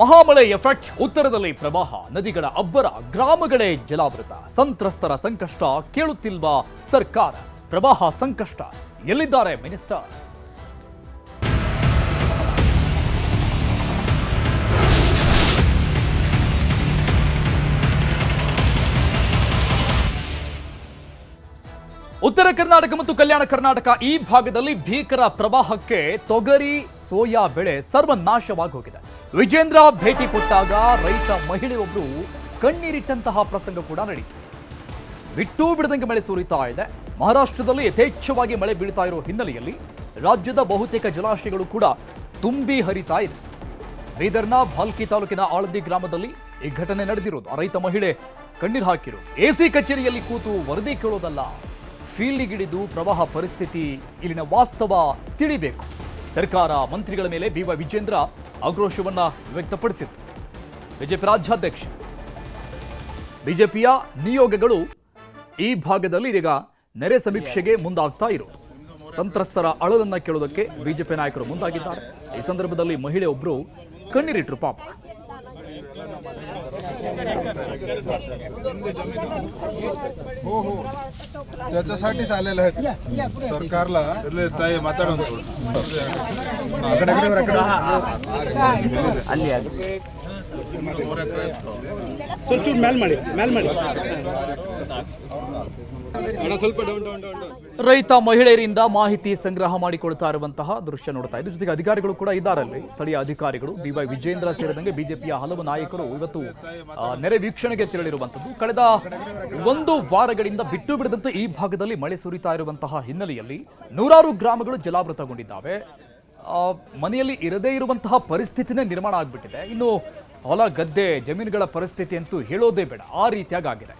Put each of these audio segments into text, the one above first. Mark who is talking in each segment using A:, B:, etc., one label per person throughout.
A: ಮಹಾಮಳೆ effect, ಉತ್ತರದಲ್ಲಿ ಪ್ರವಾಹ, ನದಿಗಳ ಅಬ್ಬರ, ಗ್ರಾಮಗಳೇ ಜಲಾವೃತ. ಸಂತ್ರಸ್ತರ ಸಂಕಷ್ಟ ಕೇಳುತ್ತಿಲ್ವಾ ಸರ್ಕಾರ? ಪ್ರವಾಹ ಸಂಕಷ್ಟ, ಎಲ್ಲಿದ್ದಾರೆ ಮಿನಿಸ್ಟರ್ಸ್? ಉತ್ತರ ಕರ್ನಾಟಕ ಮತ್ತು ಕಲ್ಯಾಣ ಕರ್ನಾಟಕ ಈ ಭಾಗದಲ್ಲಿ ಭೀಕರ ಪ್ರವಾಹಕ್ಕೆ ತೊಗರಿ, ಸೋಯಾ ಬೆಳೆ ಸರ್ವನಾಶವಾಗಿ ಹೋಗಿದೆ ವಿಜೇಂದ್ರ ಭೇಟಿ ಕೊಟ್ಟಾಗ ರೈತ ಮಹಿಳೆಯೊಬ್ಬರು ಕಣ್ಣೀರಿಟ್ಟಂತಹ ಪ್ರಸಂಗ ಕೂಡ ನಡೆಯಿತು ಬಿಟ್ಟು ಬಿಡದಂಗೆ ಮಳೆ ಸುರಿತಾ ಇದೆ. ಮಹಾರಾಷ್ಟ್ರದಲ್ಲಿ ಯಥೇಚ್ಛವಾಗಿ ಮಳೆ ಬೀಳ್ತಾ ಇರೋ ಹಿನ್ನೆಲೆಯಲ್ಲಿ ರಾಜ್ಯದ ಬಹುತೇಕ ಜಲಾಶಯಗಳು ಕೂಡ ತುಂಬಿ ಹರಿತಾ ಇದೆ. ಬೀದರ್ನ ಭಾಲ್ಕಿ ತಾಲೂಕಿನ ಆಳದಿ ಗ್ರಾಮದಲ್ಲಿ ಈ ಘಟನೆ ನಡೆದಿರೋದು. ರೈತ ಮಹಿಳೆ ಕಣ್ಣೀರು ಹಾಕಿರೋದು. ಎಸಿ ಕಚೇರಿಯಲ್ಲಿ ಕೂತು ವರದಿ ಕೇಳೋದಲ್ಲ. ಫೀಲ್ಡಿಗಿಳಿದು ಪ್ರವಾಹ ಪರಿಸ್ಥಿತಿ ಇಲ್ಲಿನ ವಾಸ್ತವ ತಿಳಿಬೇಕು. ಸರ್ಕಾರ ಮಂತ್ರಿಗಳ ಮೇಲೆ ಬಿ ವೈ ವಿಜೇಂದ್ರ ಆಕ್ರೋಶವನ್ನ ವ್ಯಕ್ತಪಡಿಸಿದರು ಬಿಜೆಪಿ ರಾಜ್ಯಾಧ್ಯಕ್ಷ, ಬಿಜೆಪಿಯ ನಿಯೋಗಗಳು ಈ ಭಾಗದಲ್ಲಿ ಈಗ ನೆರೆ ಸಮೀಕ್ಷೆಗೆ ಮುಂದಾಗ್ತಾ ಇರೋದು. ಸಂತ್ರಸ್ತರ ಅಳಲನ್ನ ಕೇಳೋದಕ್ಕೆ ಬಿಜೆಪಿ ನಾಯಕರು ಮುಂದಾಗಿದ್ದಾರೆ. ಈ ಸಂದರ್ಭದಲ್ಲಿ ಮಹಿಳೆಯೊಬ್ಬರು ಕಣ್ಣೀರಿಟ್ರು ಪಾಪ.
B: त्याच्यासाठीच आलेलं आहे सरकारला ताई माताडून
C: ಸ್ವಲ್ಪ ಚೂರು ಮ್ಯಾಲ್ ಮಾಡಿ ಮ್ಯಾಲ್ ಮಾಡಿ.
B: ಸ್ವಲ್ಪ ಡೌನ್ ಡೌನ್ ಡೌನ್ ಡೌನ್
A: ರೈತ ಮಹಿಳೆಯರಿಂದ ಮಾಹಿತಿ ಸಂಗ್ರಹ ಮಾಡಿಕೊಳ್ತಾ ಇರುವಂತಹ ದೃಶ್ಯ ನೋಡ್ತಾ ಇದ್ದು ಜೊತೆಗೆ ಅಧಿಕಾರಿಗಳು ಕೂಡ ಇದ್ದಾರಲ್ಲಿ. ಸ್ಥಳೀಯ ಅಧಿಕಾರಿಗಳು ಬಿವೈ ವಿಜೇಂದ್ರ ಸೇರಿದಂಗೆ ಬಿಜೆಪಿಯ ಹಲವು ನಾಯಕರು ಇವತ್ತು ನೆರೆ ವೀಕ್ಷಣೆಗೆ ತೆರಳಿರುವಂತದ್ದು ಕಳೆದ ಒಂದು ವಾರಗಳಿಂದ ಬಿಟ್ಟು ಬಿಡದಂತೆ ಈ ಭಾಗದಲ್ಲಿ ಮಳೆ ಸುರಿತಾ ಇರುವಂತಹ ಹಿನ್ನೆಲೆಯಲ್ಲಿ ನೂರಾರು ಗ್ರಾಮಗಳು ಜಲಾವೃತಗೊಂಡಿದ್ದಾವೆ. ಮನೆಯಲ್ಲಿ ಇರದೇ ಇರುವಂತಹ ಪರಿಸ್ಥಿತಿನೇ ನಿರ್ಮಾಣ ಆಗಿಬಿಟ್ಟಿದೆ. ಇನ್ನು ಹೊಲ ಗದ್ದೆ ಜಮೀನುಗಳ ಪರಿಸ್ಥಿತಿ ಅಂತೂ ಹೇಳೋದೇ ಬೇಡ. ಆ ರೀತಿಯಾಗಿ ಆಗಿದೆ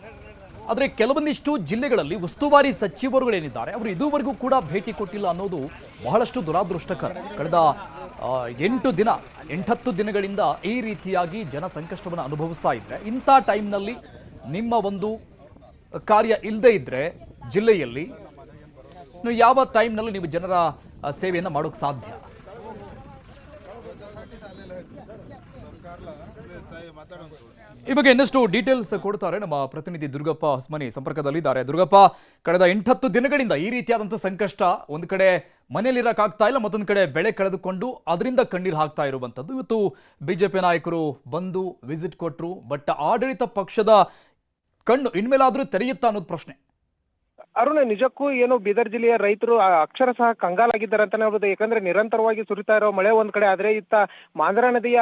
A: ಆದರೆ ಕೆಲವೊಂದಿಷ್ಟು ಜಿಲ್ಲೆಗಳಲ್ಲಿ ಉಸ್ತುವಾರಿ ಸಚಿವರುಗಳೇನಿದ್ದಾರೆ, ಅವರು ಇದುವರೆಗೂ ಕೂಡ ಭೇಟಿ ಕೊಟ್ಟಿಲ್ಲ ಅನ್ನೋದು ಬಹಳಷ್ಟು ದುರಾದೃಷ್ಟಕರ. ಕಳೆದ ಎಂಟು ದಿನ, ಎಂಟತ್ತು ದಿನಗಳಿಂದ ಈ ರೀತಿಯಾಗಿ ಜನ ಸಂಕಷ್ಟವನ್ನು ಅನುಭವಿಸ್ತಾ ಇದ್ರೆ, ಇಂಥ ಟೈಮ್ನಲ್ಲಿ ನಿಮ್ಮ ಒಂದು ಕಾರ್ಯ ಇಲ್ಲದೇ ಇದ್ದರೆ ಜಿಲ್ಲೆಯಲ್ಲಿ ಯಾವ ಟೈಮ್ನಲ್ಲಿ ನೀವು ಜನರ ಸೇವೆಯನ್ನು ಮಾಡೋಕ್ಕೆ ಸಾಧ್ಯ? ಈ ಬಗ್ಗೆ ಇನ್ನಷ್ಟು ಡೀಟೇಲ್ಸ್ ಕೊಡ್ತಾರೆ ನಮ್ಮ ಪ್ರತಿನಿಧಿ ದುರ್ಗಪ್ಪ ಹೊಸ್ಮನಿ ಸಂಪರ್ಕದಲ್ಲಿದ್ದಾರೆ. ದುರ್ಗಪ್ಪ, ಕಳೆದ ಎಂಟತ್ತು ದಿನಗಳಿಂದ ಈ ರೀತಿಯಾದಂಥ ಸಂಕಷ್ಟ ಒಂದು ಕಡೆ ಮನೆಯಲ್ಲಿರಕ್ಕಾಗ್ತಾ ಇಲ್ಲ, ಮತ್ತೊಂದು ಕಡೆ ಬೆಳೆ ಕಳೆದುಕೊಂಡು ಅದರಿಂದ ಕಣ್ಣೀರು ಹಾಕ್ತಾ ಇರುವಂಥದ್ದು. ಇವತ್ತು ಬಿಜೆಪಿ ನಾಯಕರು ಬಂದು ವಿಸಿಟ್ ಕೊಟ್ಟರು ಬಟ್ ಆಡಳಿತ ಪಕ್ಷದ ಕಣ್ಣು ಇನ್ಮೇಲಾದ್ರೂ ತೆರೆಯುತ್ತಾ ಅನ್ನೋದು ಪ್ರಶ್ನೆ.
D: ಅರುಣ್, ನಿಜಕ್ಕೂ ಏನು ಬೀದರ್ ಜಿಲ್ಲೆಯ ರೈತರು ಅಕ್ಷರಶಃ ಕಂಗಾಲಾಗಿದ್ದಾರೆ ಅಂತಾನೆ ಹೇಳ್ಬೋದು. ಯಾಕಂದ್ರೆ ನಿರಂತರವಾಗಿ ಸುರಿತಾ ಇರೋ ಮಳೆ ಒಂದ್ ಕಡೆ, ಆದ್ರೆ ಇತ್ತ ಮಾಂದ್ರಾ ನದಿಯ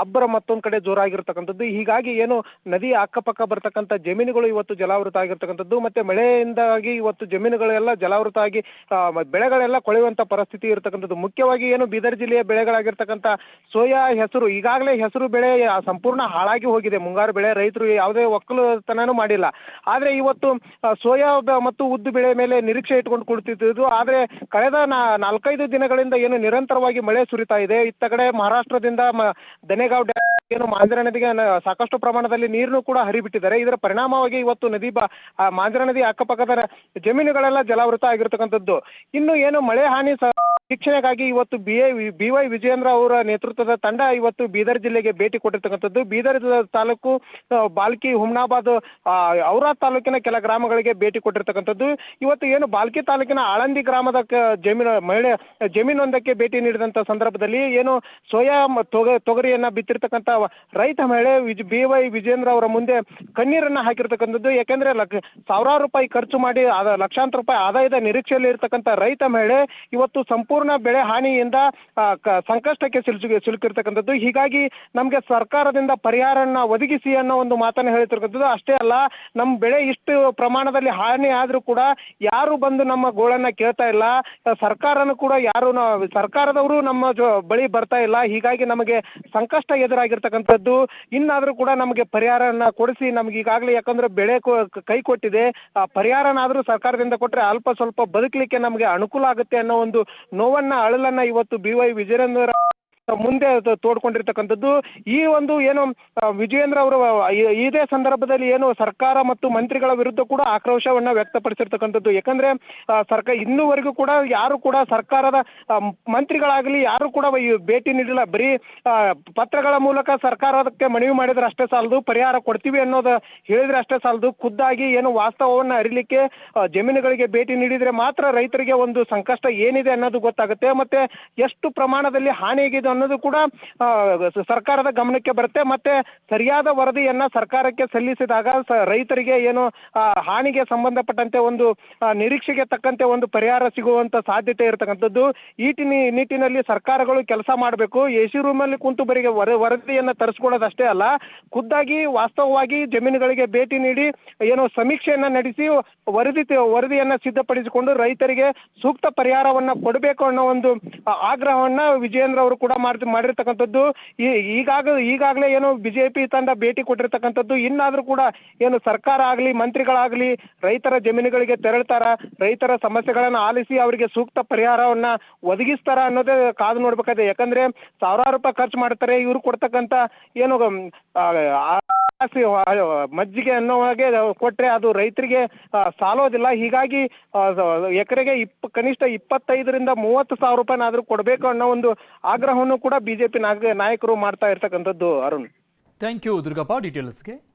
D: ಅಬ್ಬರ ಮತ್ತೊಂದ್ ಕಡೆ ಜೋರಾಗಿರ್ತಕ್ಕಂಥದ್ದು. ಹೀಗಾಗಿ ಏನು ನದಿಯ ಅಕ್ಕಪಕ್ಕ ಬರ್ತಕ್ಕಂಥ ಜಮೀನುಗಳು ಇವತ್ತು ಜಲಾವೃತ ಆಗಿರ್ತಕ್ಕಂಥದ್ದು, ಮತ್ತೆ ಮಳೆಯಿಂದಾಗಿ ಇವತ್ತು ಜಮೀನುಗಳೆಲ್ಲ ಜಲಾವೃತ ಆಗಿ ಬೆಳೆಗಳೆಲ್ಲ ಕೊಳೆಯುವಂತ ಪರಿಸ್ಥಿತಿ ಇರತಕ್ಕಂಥದ್ದು. ಮುಖ್ಯವಾಗಿ ಏನು ಬೀದರ್ ಜಿಲ್ಲೆಯ ಬೆಳೆಗಳಾಗಿರ್ತಕ್ಕಂಥ ಸೋಯಾ ಹೆಸರು, ಈಗಾಗಲೇ ಹೆಸರು ಬೆಳೆ ಸಂಪೂರ್ಣ ಹಾಳಾಗಿ ಹೋಗಿದೆ. ಮುಂಗಾರು ಬೆಳೆ ರೈತರು ಯಾವುದೇ ಒಕ್ಕಲುತನನೂ ಮಾಡಿಲ್ಲ. ಆದ್ರೆ ಇವತ್ತು ಸೋಯಾ ಮತ್ತು ಉದ್ದು ಬೆಳೆ ಮೇಲೆ ನಿರೀಕ್ಷೆ ಇಟ್ಕೊಂಡು ಕುಳಿತಿದ್ದು ಆದ್ರೆ ಕಳೆದ ನಾಲ್ಕೈದು ದಿನಗಳಿಂದ ಏನು ನಿರಂತರವಾಗಿ ಮಳೆ ಸುರಿತಾ ಇದೆ. ಇತ್ತ ಕಡೆ ಮಹಾರಾಷ್ಟ್ರದಿಂದ ದನೆಗಾವ್ ಡ್ಯಾಮ್ ಏನು ಮಾಂಜರ ನದಿಗೆ ಸಾಕಷ್ಟು ಪ್ರಮಾಣದಲ್ಲಿ ನೀರನ್ನು ಕೂಡ ಹರಿಬಿಟ್ಟಿದ್ದಾರೆ. ಇದರ ಪರಿಣಾಮವಾಗಿ ಇವತ್ತು ನದಿ ಬ ಮಾಂಜರಾ ನದಿ ಅಕ್ಕಪಕ್ಕದ ಜಮೀನುಗಳೆಲ್ಲ ಜಲಾವೃತ ಆಗಿರ್ತಕ್ಕಂಥದ್ದು. ಇನ್ನು ಏನು ಮಳೆ ಹಾನಿ ವೀಕ್ಷಣೆಗಾಗಿ ಇವತ್ತು B A B Y Vijayendra ಅವರ ನೇತೃತ್ವದ ತಂಡ ಇವತ್ತು ಬೀದರ್ ಜಿಲ್ಲೆಗೆ ಭೇಟಿ ಕೊಟ್ಟಿರ್ತಕ್ಕಂಥದ್ದು. ಬೀದರ್ ತಾಲೂಕು ಬಾಲ್ಕಿ ಹುಮ್ನಾಬಾದ್ ಆ, ಔರಾದ್ ತಾಲೂಕಿನ ಕೆಲ ಗ್ರಾಮಗಳಿಗೆ ಭೇಟಿ ಕೊಟ್ಟಿರ್ತಕ್ಕಂಥದ್ದು. ಇವತ್ತು ಏನು ಬಾಲ್ಕಿ ತಾಲೂಕಿನ ಆಳಂದಿ ಗ್ರಾಮದ ಜಮೀನು ಮಹಿಳೆ ಜಮೀನೊಂದಕ್ಕೆ ಭೇಟಿ ನೀಡಿದಂತ ಸಂದರ್ಭದಲ್ಲಿ ಏನು ಸೋಯಾ ತೊಗರಿಯನ್ನ ಬಿತ್ತಿರ್ತಕ್ಕಂಥ ರೈತ ಮಹಿಳೆ ಬಿ ವೈ ವಿಜೇಂದ್ರ ಅವರ ಮುಂದೆ ಕಣ್ಣೀರನ್ನ ಹಾಕಿರ್ತಕ್ಕಂಥದ್ದು. ಯಾಕೆಂದ್ರೆ ಸಾವಿರಾರು ರೂಪಾಯಿ ಖರ್ಚು ಮಾಡಿ ಲಕ್ಷಾಂತರ ರೂಪಾಯಿ ಆದಾಯದ ನಿರೀಕ್ಷೆಯಲ್ಲಿ ಇರ್ತಕ್ಕಂಥ ರೈತ ಮಹಿಳೆ ಇವತ್ತು ಸಂಪೂರ್ಣ ಬೆಳೆ ಹಾನಿಯಿಂದ ಸಂಕಷ್ಟಕ್ಕೆ ಸಿಲುಕಿ ಸಿಲುಕಿರ್ತಕ್ಕಂಥದ್ದು. ಹೀಗಾಗಿ ನಮಗೆ ಸರ್ಕಾರದಿಂದ ಪರಿಹಾರನ ಒದಗಿಸಿ ಅನ್ನೋ ಒಂದು ಮಾತನ್ನ ಹೇಳ್ತಿರ್ತಕ್ಕಂಥದ್ದು ಅಷ್ಟೇ ಅಲ್ಲ ನಮ್ಮ ಬೆಳೆ ಇಷ್ಟು ಪ್ರಮಾಣದಲ್ಲಿ ಹಾನಿ ಆದ್ರೂ ಕೂಡ ಯಾರು ಬಂದು ನಮ್ಮ ಗೋಳನ್ನ ಕೇಳ್ತಾ ಇಲ್ಲ, ಸರ್ಕಾರನೂ ಕೂಡ ಯಾರು ಸರ್ಕಾರದವರು ನಮ್ಮ ಬಳಿ ಬರ್ತಾ ಇಲ್ಲ. ಹೀಗಾಗಿ ನಮಗೆ ಸಂಕಷ್ಟ ಎದುರಾಗಿರ್ತಕ್ಕಂಥದ್ದು. ಇನ್ನಾದರೂ ಕೂಡ ನಮಗೆ ಪರಿಹಾರನ ಕೊಡಿಸಿ ನಮ್ಗೆ ಈಗಾಗಲೇ ಯಾಕಂದ್ರೆ ಬೆಳೆ ಕೊ- ಕೊಟ್ಟಿದೆ, ಆ ಪರಿಹಾರನಾದ್ರೂ ಸರ್ಕಾರದಿಂದ ಕೊಟ್ರೆ ಅಲ್ಪ ಸ್ವಲ್ಪ ಬದುಕಲಿಕ್ಕೆ ನಮಗೆ ಅನುಕೂಲ ಆಗುತ್ತೆ ಅನ್ನೋ ಒಂದು ನೋವನ್ನ ಅಳಲನ್ನ ಇವತ್ತು ಬಿ ವೈ ವಿಜಯೇಂದ್ರ ಮುಂದೆ ತೋಡ್ಕೊಂಡಿರ್ತಕ್ಕಂಥದ್ದು. ಈ ಒಂದು ಏನು ವಿಜಯೇಂದ್ರ ಅವರು ಇದೇ ಸಂದರ್ಭದಲ್ಲಿ ಏನು ಸರ್ಕಾರ ಮತ್ತು ಮಂತ್ರಿಗಳ ವಿರುದ್ಧ ಕೂಡ ಆಕ್ರೋಶವನ್ನ ವ್ಯಕ್ತಪಡಿಸಿರ್ತಕ್ಕಂಥದ್ದು. ಯಾಕಂದ್ರೆ ಸರ್ಕಾರ ಇನ್ನೂವರೆಗೂ ಕೂಡ ಯಾರು ಕೂಡ ಸರ್ಕಾರದ ಮಂತ್ರಿಗಳಾಗಲಿ ಯಾರು ಕೂಡ ಭೇಟಿ ನೀಡಿಲ್ಲ. ಬರೀ ಪತ್ರಗಳ ಮೂಲಕ ಸರ್ಕಾರಕ್ಕೆ ಮನವಿ ಮಾಡಿದ್ರೆ ಅಷ್ಟೇ ಸಾಲದು, ಪರಿಹಾರ ಕೊಡ್ತೀವಿ ಅನ್ನೋದು ಹೇಳಿದ್ರೆ ಅಷ್ಟೇ ಸಾಲದು. ಖುದ್ದಾಗಿ ಏನು ವಾಸ್ತವವನ್ನ ಅರಿಲಿಕ್ಕೆ ಜಮೀನುಗಳಿಗೆ ಭೇಟಿ ನೀಡಿದ್ರೆ ಮಾತ್ರ ರೈತರಿಗೆ ಒಂದು ಸಂಕಷ್ಟ ಏನಿದೆ ಅನ್ನೋದು ಗೊತ್ತಾಗುತ್ತೆ. ಮತ್ತೆ ಎಷ್ಟು ಪ್ರಮಾಣದಲ್ಲಿ ಹಾನಿ ಆಗಿದೆ ಅನ್ನೋದು ಕೂಡ ಸರ್ಕಾರದ ಗಮನಕ್ಕೆ ಬರುತ್ತೆ. ಮತ್ತೆ ಸರಿಯಾದ ವರದಿಯನ್ನ ಸರ್ಕಾರಕ್ಕೆ ಸಲ್ಲಿಸಿದಾಗ ರೈತರಿಗೆ ಏನು ಹಾನಿಗೆ ಸಂಬಂಧಪಟ್ಟಂತೆ ಒಂದು ನಿರೀಕ್ಷೆಗೆ ತಕ್ಕಂತೆ ಒಂದು ಪರಿಹಾರ ಸಿಗುವಂತ ಸಾಧ್ಯತೆ ಇರತಕ್ಕಂಥದ್ದು. ಈ ಟಿನಿ, ನಿಟ್ಟಿನಲ್ಲಿ ಸರ್ಕಾರಗಳು ಕೆಲಸ ಮಾಡಬೇಕು. ಎಸಿ ರೂಮಲ್ಲಿ ಕುಂತು ಬರಿಗೆ ವರ, ವರದಿಯನ್ನ ತರಿಸ್ಕೊಳ್ಳೋದಷ್ಟೇ ಅಲ್ಲ. ಖುದ್ದಾಗಿ, ವಾಸ್ತವವಾಗಿ ಜಮೀನುಗಳಿಗೆ ಭೇಟಿ ನೀಡಿ, ಏನೋ ಸಮೀಕ್ಷೆಯನ್ನ ನಡೆಸಿ, ವರದಿ ವರದಿಯನ್ನ ಸಿದ್ಧಪಡಿಸಿಕೊಂಡು ರೈತರಿಗೆ ಸೂಕ್ತ ಪರಿಹಾರವನ್ನ ಕೊಡಬೇಕು ಅನ್ನೋ ಒಂದು ಆಗ್ರಹವನ್ನ ವಿಜಯೇಂದ್ರ ಅವರು ಕೂಡ ಮಾಡಿ ಮಾಡಿರ್ತಕ್ಕಂಥದ್ದು. ಈಗಾಗ ಈಗಾಗಲೇ ಏನು ಬಿಜೆಪಿ ತಂಡ ಭೇಟಿ ಕೊಟ್ಟಿರ್ತಕ್ಕಂಥದ್ದು. ಇನ್ನಾದರೂ ಕೂಡ ಏನು ಸರ್ಕಾರ ಆಗಲಿ, ಮಂತ್ರಿಗಳಾಗಲಿ ರೈತರ ಜಮೀನುಗಳಿಗೆ ತೆರಳ್ತಾರ, ರೈತರ ಸಮಸ್ಯೆಗಳನ್ನ ಆಲಿಸಿ ಅವರಿಗೆ ಸೂಕ್ತ ಪರಿಹಾರವನ್ನ ಒದಗಿಸ್ತಾರ ಅನ್ನೋದೇ ಕಾದು ನೋಡ್ಬೇಕಾಗಿದೆ ಯಾಕಂದ್ರೆ ಸಾವಿರಾರು ರೂಪಾಯಿ ಖರ್ಚು ಮಾಡ್ತಾರೆ. ಇವ್ರು ಕೊಡ್ತಕ್ಕಂಥ ಏನು ಮಜ್ಜಿಗೆ ಅನ್ನೋ ಹಾಗೆ ಕೊಟ್ರೆ ಅದು ರೈತರಿಗೆ ಸಾಲೋದಿಲ್ಲ. ಹೀಗಾಗಿ ಎಕರೆಗೆ ಇಪ್ಪ, ಕನಿಷ್ಠ ಇಪ್ಪತ್ತೈದರಿಂದ ಮೂವತ್ತು ಸಾವಿರ ರೂಪಾಯಿನಾದ್ರೂ ಕೊಡಬೇಕು ಅನ್ನೋ ಒಂದು ಆಗ್ರಹವನ್ನು ಕೂಡ ಬಿಜೆಪಿ ನಾಯಕರು ಮಾಡ್ತಾ ಇರ್ತಕ್ಕಂಥದ್ದು ಅರುಣ್.
A: Thank you Durgappa. ಡೀಟೇಲ್ಸ್ಗೆ